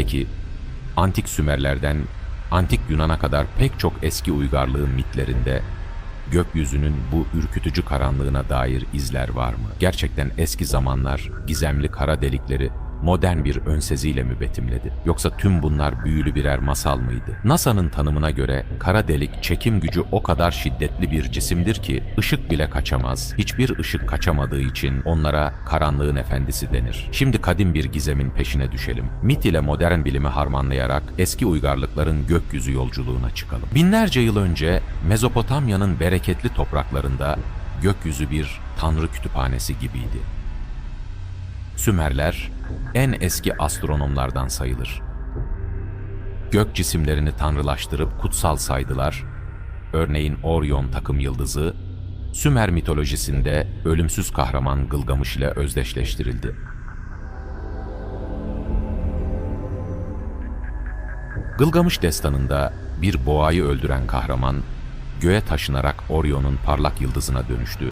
Peki, antik Sümerlerden antik Yunan'a kadar pek çok eski uygarlığın mitlerinde gökyüzünün bu ürkütücü karanlığına dair izler var mı? Gerçekten eski zamanlar gizemli kara delikleri modern bir önseziyle mi betimledi? Yoksa tüm bunlar büyülü birer masal mıydı? NASA'nın tanımına göre kara delik çekim gücü o kadar şiddetli bir cisimdir ki ışık bile kaçamaz. Hiçbir ışık kaçamadığı için onlara karanlığın efendisi denir. Şimdi kadim bir gizemin peşine düşelim. Mit ile modern bilimi harmanlayarak eski uygarlıkların gökyüzü yolculuğuna çıkalım. Binlerce yıl önce Mezopotamya'nın bereketli topraklarında gökyüzü bir tanrı kütüphanesi gibiydi. Sümerler en eski astronomlardan sayılır. Gök cisimlerini tanrılaştırıp kutsal saydılar. Örneğin Orion takım yıldızı, Sümer mitolojisinde ölümsüz kahraman Gılgamış ile özdeşleştirildi. Gılgamış destanında bir boğayı öldüren kahraman, göğe taşınarak Orion'un parlak yıldızına dönüştü